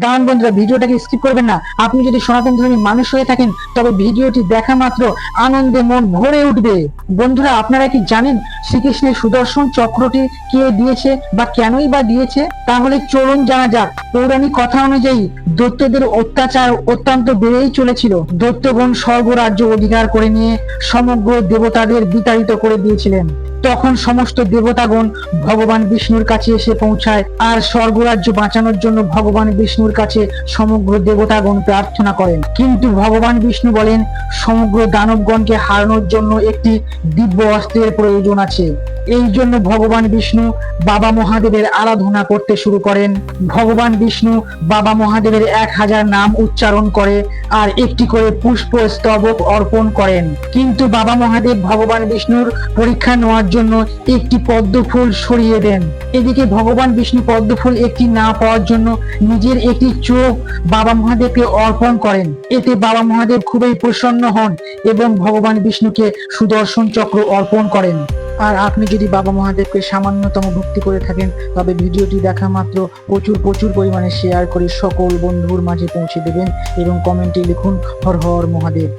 দাঁড়ান বন্ধুরা, ভিডিওটাকে স্কিপ করবেন না। আপনি যদি সনাতন ধর্মী মানুষ হয়ে থাকেন, তবে ভিডিওটি দেখা মাত্র আনন্দে মন ভরে উঠবে। বন্ধুরা, আপনারা কি জানেন শ্রীকৃষ্ণের সুদর্শন চক্রটি কে দিয়েছে বা কেনই বা দিয়েছে? তাহলে চলুন জানা যাক। পৌরাণিক কথা অনুযায়ী দৈত্যদের অত্যাচার অত্যন্ত বেড়েই চলেছিল। দৈত্যগণ স্বর্গ রাজ্য অধিকার করে নিয়ে সমগ্র দেবতাদের বিতাড়িত করে দিয়েছিলেন। তখন সমস্ত দেবতাগণ ভগবান বিষ্ণুর কাছে এসে পৌঁছায়, আর স্বর্গরাজ্য বাঁচানোর জন্য ভগবান বিষ্ণুর কাছে সমগ্র দেবতাগণ প্রার্থনা করেন। কিন্তু ভগবান বিষ্ণু বলেন, সমগ্র দানবগণকে হারানোর জন্য একটি দিব্য অস্ত্রের প্রয়োজন আছে। এই জন্য ভগবান বিষ্ণু বাবা মহাদেবের আরাধনা করতে শুরু করেন। ভগবান বিষ্ণু বাবা মহাদেবের এক হাজার নাম উচ্চারণ করে আর একটি করে পুষ্প স্তবক অর্পণ করেন। কিন্তু বাবা মহাদেব ভগবান বিষ্ণুর পরীক্ষা নেওয়ার জন্য একটি পদ্ম ফুল সরিয়ে দেন। এদিকে ভগবান বিষ্ণু পদ্ম ফুল একটি না পাওয়ার জন্য নিজের একটি চোখ বাবা মহাদেবকে অর্পণ করেন। এতে বাবা মহাদেব খুবই প্রসন্ন হন এবং ভগবান বিষ্ণুকে সুদর্শন চক্র অর্পণ করেন। আর আপনি যদি বাবা মহাদেবকে সামান্যতম ভক্তি করে থাকেন, তবে ভিডিওটি দেখা মাত্র প্রচুর প্রচুর পরিমাণে শেয়ার করে সকল বন্ধুর মাঝে পৌঁছে দেবেন এবং কমেন্টে লিখুন, হর হর মহাদেব।